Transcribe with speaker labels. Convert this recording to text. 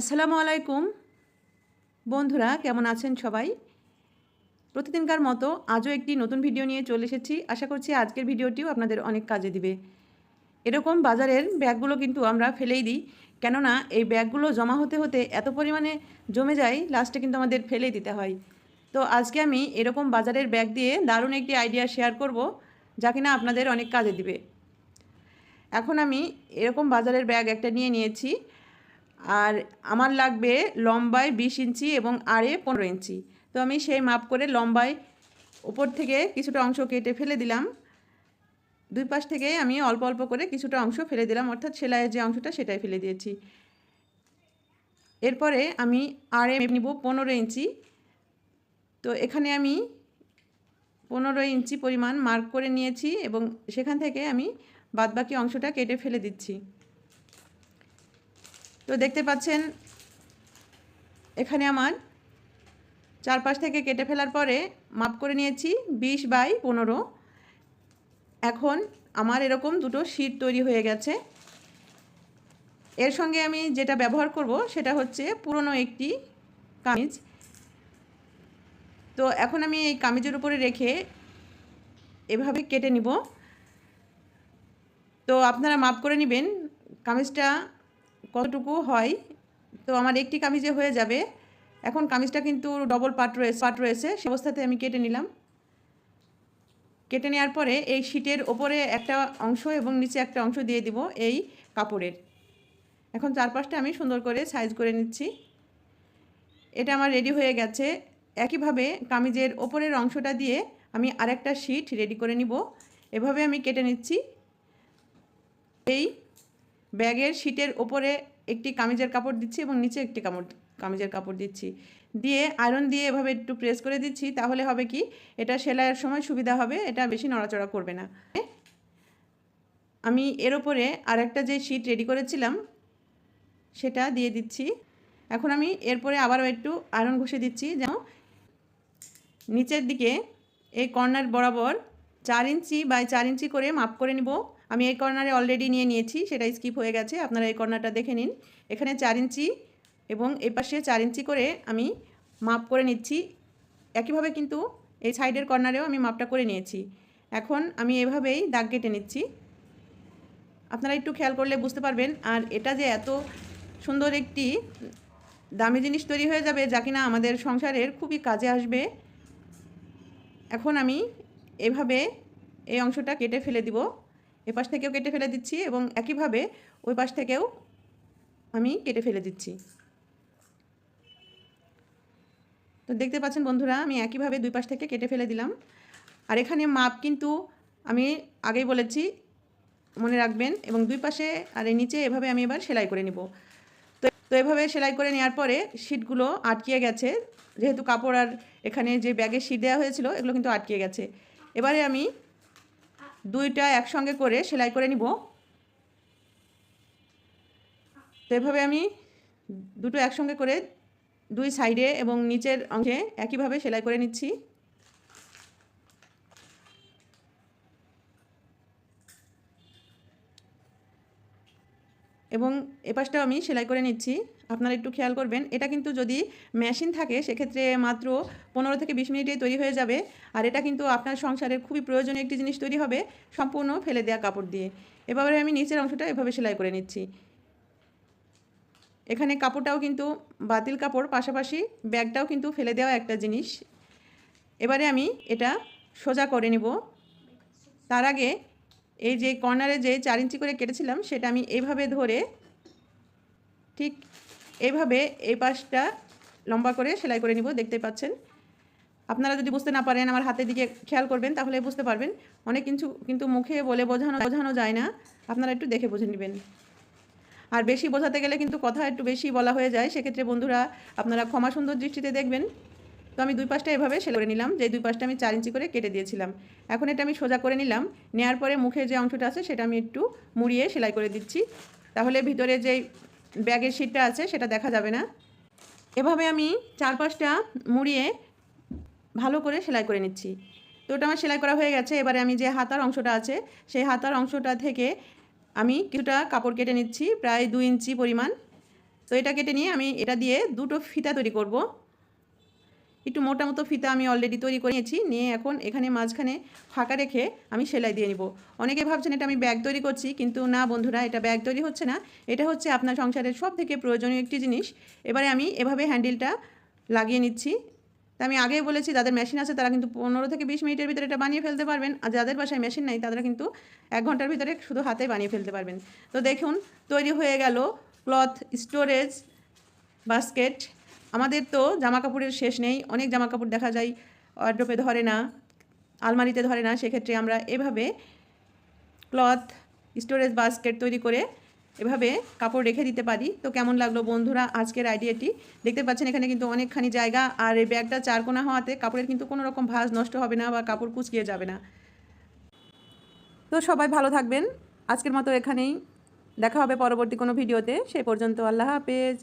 Speaker 1: আসসালামু আলাইকুম। বন্ধুরা, কেমন আছেন সবাই? প্রতিদিনকার মতো আজও একটি নতুন ভিডিও নিয়ে চলে এসেছি। আশা করছি আজকের ভিডিওটিও আপনাদের অনেক কাজে দিবে। এরকম বাজারের ব্যাগগুলো কিন্তু আমরা ফেলেই দিই। কেননা, এই ব্যাগগুলো জমা হতে হতে এত পরিমাণে জমে যায়, লাস্টে কিন্তু আমাদের ফেলেই দিতে হয়। তো আজকে আমি এরকম বাজারের ব্যাগ দিয়ে দারুণ একটি আইডিয়া শেয়ার করব, যা কিনা আপনাদের অনেক কাজে দিবে। এখন আমি এরকম বাজারের ব্যাগ একটা নিয়ে নিয়েছি। আর আমার লাগবে লম্বায় বিশ ইঞ্চি এবং আড়ে পনেরো ইঞ্চি। তো আমি সেই মাপ করে লম্বায় উপর থেকে কিছুটা অংশ কেটে ফেলে দিলাম। দুই পাশ থেকে আমি অল্প অল্প করে কিছুটা অংশ ফেলে দিলাম, অর্থাৎ সেলাইয়ের যে অংশটা সেটাই ফেলে দিয়েছি। এরপরে আমি আড়ে নিব পনেরো ইঞ্চি। তো এখানে আমি পনেরো ইঞ্চি পরিমাণ মার্ক করে নিয়েছি এবং সেখান থেকে আমি বাদবাকি অংশটা কেটে ফেলে দিচ্ছি। তো দেখতে পাচ্ছেন, এখানে আমার চারপাশ থেকে কেটে ফেলার পরে মাপ করে নিয়েছি, বিশ বাই পনেরো। এখন আমার এরকম দুটো শীট তৈরি হয়ে গেছে। এর সঙ্গে আমি যেটা ব্যবহার করব সেটা হচ্ছে পুরনো একটি কামিজ। তো এখন আমি এই কামিজের উপরে রেখে এভাবে কেটে নিব। তো আপনারা মাপ করে নেবেন, কামিজটা কতটুকু হয়? তো আমার একটি কামিজে হয়ে যাবে। এখন কামিজটা কিন্তু ডবল পাট রয়েছে পাট রয়েছে। সে অবস্থাতে আমি কেটে নিলাম। কেটে নেওয়ার পরে এই শীটের ওপরে একটা অংশ এবং নিচে একটা অংশ দিয়ে দিব এই কাপড়ের। এখন চারপাশটা আমি সুন্দর করে সাইজ করে নিচ্ছি। এটা আমার রেডি হয়ে গেছে। একইভাবে কামিজের ওপরের অংশটা দিয়ে আমি আরেকটা শীট রেডি করে নিব। এভাবে আমি কেটে নিচ্ছি। এই ব্যাগের শীটের ওপরে একটি কামিজের কাপড় দিচ্ছি এবং নিচে একটি কাপড় কামিজের কাপড় দিচ্ছি। দিয়ে আয়রন দিয়ে এভাবে একটু প্রেস করে দিচ্ছি, তাহলে হবে কি? এটা সেলাইয়ের সময় সুবিধা হবে, এটা বেশি নড়াচড়া করবে না। আমি এর ওপরে আরেকটা যে শীট রেডি করেছিলাম, সেটা দিয়ে দিচ্ছি। এখন আমি এরপরে আবারও একটু আয়রন ঘষে দিচ্ছি, যেন নিচের দিকে এই কর্নার বরাবর চার ইঞ্চি বাই চার ইঞ্চি করে মাপ করে নিব। আমি এই কর্নারে অলরেডি নিয়ে নিয়েছি, সেটা স্কিপ হয়ে গেছে, আপনারা এই কর্নারটা দেখে নিন। এখানে চার ইঞ্চি এবং এই পাশে চার ইঞ্চি করে আমি মাপ করে নিচ্ছি। একইভাবে কিন্তু এই সাইডের কর্নারেও আমি মাপটা করে নিয়েছি। এখন আমি এভাবেই দাগ কেটে নিচ্ছি। আপনারা একটু খেয়াল করলে বুঝতে পারবেন। আর এটা যে এত সুন্দর একটি দামি জিনিস তৈরি হয়ে যাবে, যা কিনা আমাদের সংসারের খুবই কাজে আসবে, এখন আমি এভাবে এই অংশটা কেটে ফেলে দিব। এ পাশ থেকেও কেটে ফেলে দিচ্ছি এবং একইভাবে ওই পাশ থেকেও আমি কেটে ফেলে দিচ্ছি। তো দেখতে পাচ্ছেন বন্ধুরা, আমি একইভাবে দুই পাশ থেকে কেটে ফেলে দিলাম। আর এখানে মাপ কিন্তু আমি আগেই বলেছি, মনে রাখবেন, এবং দুই পাশে আর এই নিচে এভাবে আমি এবার সেলাই করে নিব। তো তো এভাবে সেলাই করে নেওয়ার পরে শিটগুলো আটকিয়ে গেছে। যেহেতু কাপড় আর এখানে যে ব্যাগে শিট দেওয়া হয়েছিল, এগুলো কিন্তু আটকিয়ে গেছে। এবারে আমি দুইটা একসঙ্গে করে সেলাই করে নিব। তো এভাবে আমি দুটো একসঙ্গে করে দুই সাইডে এবং নিচের অংশে একইভাবে সেলাই করে নিচ্ছি। এবং এপাশটাও আমি সেলাই করে নিচ্ছি। আপনারা একটু খেয়াল করবেন, এটা কিন্তু যদি মেশিন থাকে, সেক্ষেত্রে মাত্র পনেরো থেকে বিশ মিনিটে তৈরি হয়ে যাবে। আর এটা কিন্তু আপনার সংসারের খুবই প্রয়োজনীয় একটি জিনিস তৈরি হবে, সম্পূর্ণ ফেলে দেওয়া কাপড় দিয়ে। এভাবে আমি নিচের অংশটা এভাবে সেলাই করে নিচ্ছি। এখানে কাপড়টাও কিন্তু বাতিল কাপড়, পাশাপাশি ব্যাগটাও কিন্তু ফেলে দেওয়া একটা জিনিস। এবারে আমি এটা সোজা করে নিব। তার আগে এই যে কর্নারে যে চার ইঞ্চি করে কেটেছিলাম, সেটা আমি এভাবে ধরে ঠিক এইভাবে এই পাশটা লম্বা করে সেলাই করে নিব, দেখতে পাচ্ছেন। আপনারা যদি বুঝতে না পারেন, আমার হাতের দিকে খেয়াল করবেন, তাহলে বুঝতে পারবেন। অনেক কিছু কিন্তু মুখে বলে বোঝানো বোঝানো যায় না। আপনারা একটু দেখে বুঝে নেবেন। আর বেশি বোঝাতে গেলে কিন্তু কথা একটু বেশি বলা হয়ে যায়। সেক্ষেত্রে বন্ধুরা, আপনারা ক্ষমা সুন্দর দৃষ্টিতে দেখবেন। তো আমি দুই পাশটা এভাবে সেলাই করে নিলাম যে দুই পাশটা আমি চার ইঞ্চি করে কেটে দিয়েছিলাম। এখন এটা আমি সোজা করে নিলাম নেওয়ার পরে মুখের যে অংশটা আছে সেটা আমি একটু মুড়িয়ে সেলাই করে দিচ্ছি। তাহলে ভিতরে যে ব্যাগের শিটটা আছে সেটা দেখা যাবে না। এভাবে আমি চার পাঁচটা মুড়িয়ে ভালো করে সেলাই করে নিচ্ছি। তো ওটা আমার সেলাই করা হয়ে গেছে, এবারে আমি যে হাতার অংশটা আছে সেই হাতার অংশটা থেকে আমি কিছুটা কাপড় কেটে নিচ্ছি, প্রায় দুই ইঞ্চি পরিমাণ। তো এটা কেটে নিয়ে আমি এটা দিয়ে দুটো ফিতা তৈরি করব। একটু মোটা মতো ফিতা আমি অলরেডি তৈরি করে নিয়েছি, নিয়ে এখন এখানে মাঝখানে ফাঁকা রেখে আমি সেলাই দিয়ে নিব। অনেকে ভাবছেন এটা আমি ব্যাগ তৈরি করছি, কিন্তু না বন্ধুরা, এটা ব্যাগ তৈরি হচ্ছে না। এটা হচ্ছে আপনার সংসারের সব থেকে প্রয়োজনীয় একটি জিনিস। এবারে আমি এভাবে হ্যান্ডেলটা লাগিয়ে নিচ্ছি। তা আমি আগেই বলেছি, যাদের মেশিন আছে তারা কিন্তু পনেরো থেকে বিশ মিনিটের ভিতরে এটা বানিয়ে ফেলতে পারবেন। আর যাদের বাসায় মেশিন নেই, তারা কিন্তু এক ঘণ্টার ভিতরে শুধু হাতে বানিয়ে ফেলতে পারবেন। তো দেখুন, তৈরি হয়ে গেল ক্লথ স্টোরেজ বাস্কেট আমাদের তো জামা কাপড়ের শেষ নেই, অনেক জামা কাপড় দেখা যায় ওয়ার্ড্রোপে ধরে না, আলমারিতে ধরে না, সেক্ষেত্রে আমরা এভাবে ক্লথ স্টোরেজ বাস্কেট তৈরি করে এভাবে কাপড় রেখে দিতে পারি। তো কেমন লাগল বন্ধুরা আজকের আইডিয়াটি দেখতে পাচ্ছেন এখানে কিন্তু অনেকখানি জায়গা, আর এই ব্যাগটা চারকোনা হওয়াতে কাপড়ের কিন্তু কোনো রকম ভাজ নষ্ট হবে না বা কাপড় কুচকিয়ে যাবে না। তো সবাই ভালো থাকবেন। আজকের মতো এখানেই। দেখা হবে পরবর্তী কোনো ভিডিওতে। সেই পর্যন্ত আল্লাহ হাফেজ।